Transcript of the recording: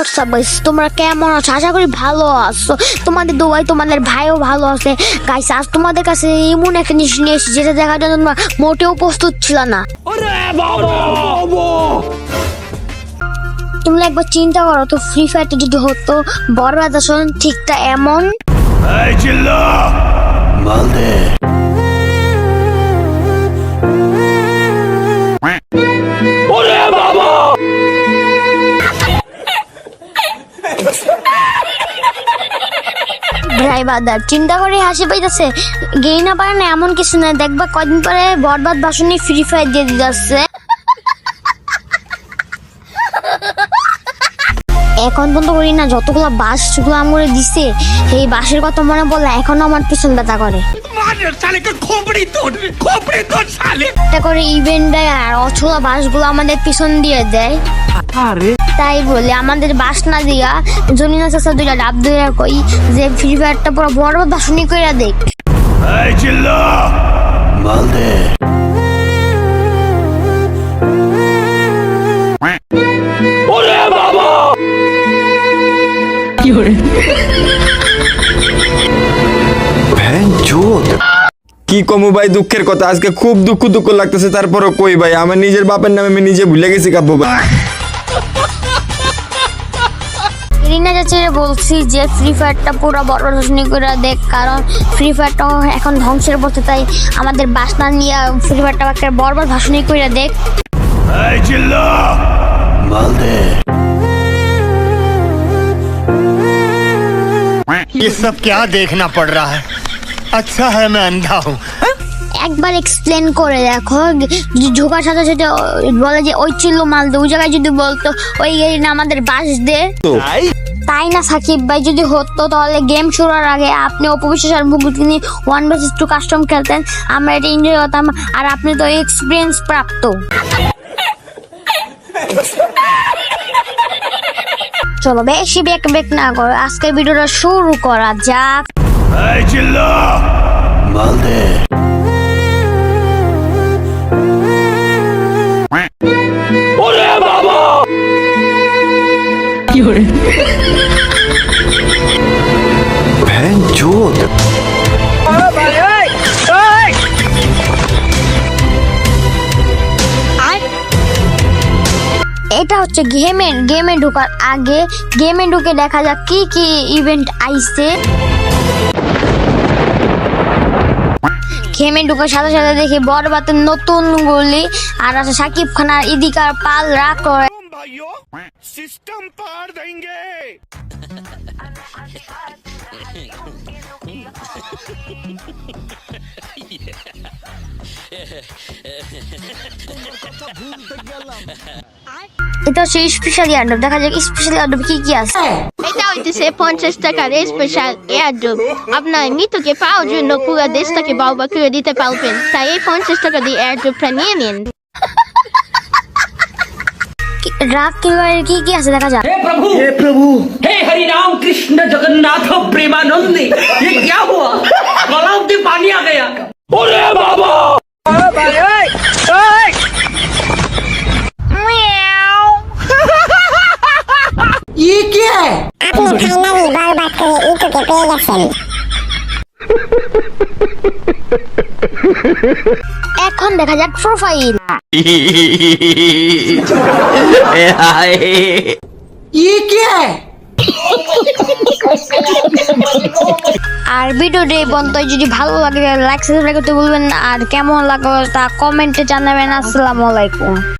WhatsApp guys তোমরা কেমন আছো? আশা করি ভালো আছো। তোমাদের দোয়াই তোমাদের ভাইও ভালো আছে। গাইস আজ তোমাদের কাছে এমন একটা জিনিস নিয়ে এসেছি যেটা দেখার জন্য তোমরা মোটেও প্রস্তুত ছিল না। তোমরা একবার চিন্তা করো তো ফ্রি ফায়ারটা যদি হতো বড় আসন ঠিকটা এমন এই চিল্লো! মাল ভাই বাদার চিন্তা করে হাসি পাইতেছে। গেই না পারে না এমন কিছু না দেখবা কদিন পরে বরবাদ বাসনে ফ্রি ফায়ার দিয়ে দিতেছে। এখন পর্যন্ত করি না যতগুলো বাসগুলো আমরে দিছে সেই বাসের কথা মনে পড়লে এখনও আমার পিছন ব্যথা করে। করে ইভেন্ট দেয় আর অচলা বাসগুলো আমাদের পিছন দিয়ে দেয়। তাই বলে আমাদের বাস না দিয়া জনিনা চাষা দুইটা ডাব ধরে কই যে ফ্রি ফায়ারটা পুরো বড় বাসনি কইরা দেখ। এই চিল্লো! মাল দে। ওরে বাবা! কি কমু ভাই দুঃখের কথা? আজকে খুব দুঃখ দুঃখ লাগতেছে তারপরও কই ভাই? আমার নিজের বাপের নামে আমি নিজে ভুলে গেছি কাব্য ভাই। রিনা চাচিরে বলছি যে ফ্রি ফায়ারটা পুরো বড় রোশনি করে দেখ কারণ ফ্রি ফায়ারটা এখন ধ্বংসের পথে তাই আমাদের বাসনা নিয়ে ফ্রি ফায়ারটা একটা বড় বড় ভাষণই করে দেখ এই চিল্লো মাল দে ये सब क्या देखना पड़ रहा है अच्छा है मैं अंधा हूँ একবার এক্সপ্লেন করে দেখো। ঢোকার সাথে সাথে বলে যে ওই চিল্লো মাল দে ওই জায়গায় যদি বলতো ওই না আমাদের বাস দে। তাই? না সাকিব ভাই? যদি হতো তাহলে গেম শুরুর আগে আপনি অপবিশ্বাস আর মুকুটকে নিয়ে ওয়ান ভার্সেস টু কাস্টম খেলতেন। আমরা এটা এনজয় করতাম আর আপনি তো এক্সপিরিয়েন্স প্রাপ্ত। চলো বেশি বেক বেক না করো। আজকের ভিডিওটা শুরু করা যাক। এই করে ভ্যান চোদ এটা হচ্ছে গেমের গেমে ঢুকার আগে গেমে ঢুকে দেখা যাক কি কি ইভেন্ট আইছে। গেমে ঢুকার সাথে সাথে দেখি বরবাতের নতুন গুলি আর আছে সাকিব খানার ইদিকার পাল রাগ করে। सिस्टम पार देंगे এটা হচ্ছে স্পেশাল ইয়ারডব দেখা যাক স্পেশাল ইয়ারডব কি কি আছে এটা হইতেছে পঞ্চাশ টাকার স্পেশাল এয়ারড্রপ আপনার মৃতকে পাওয়ার জন্য পুরো দেশটাকে বাবা করে দিতে পারবেন তাই এই পঞ্চাশ টাকা দিয়ে এয়ারড্রপটা নিয়ে নিন राग किवाड़ की क्या से देखा जा हे। प्रभु! हे प्रभु! हे हरि राम कृष्ण जगन्नाथ प्रेमानंद ये क्या हुआ? गलाव में पानी आ गया। बोले बाबा! ये क्या है? अपनी फाइनल बाल बात करें ये तो कहते हैं এখন দেখা যাক প্রোফাইল ইয়ে আর ভিডিওটি বন্ধ যদি ভালো লাগে লাইক সাবস্ক্রাইব করতে বলবেন আর কেমন লাগল তা কমেন্টে জানাবেন। আসসালামু আলাইকুম।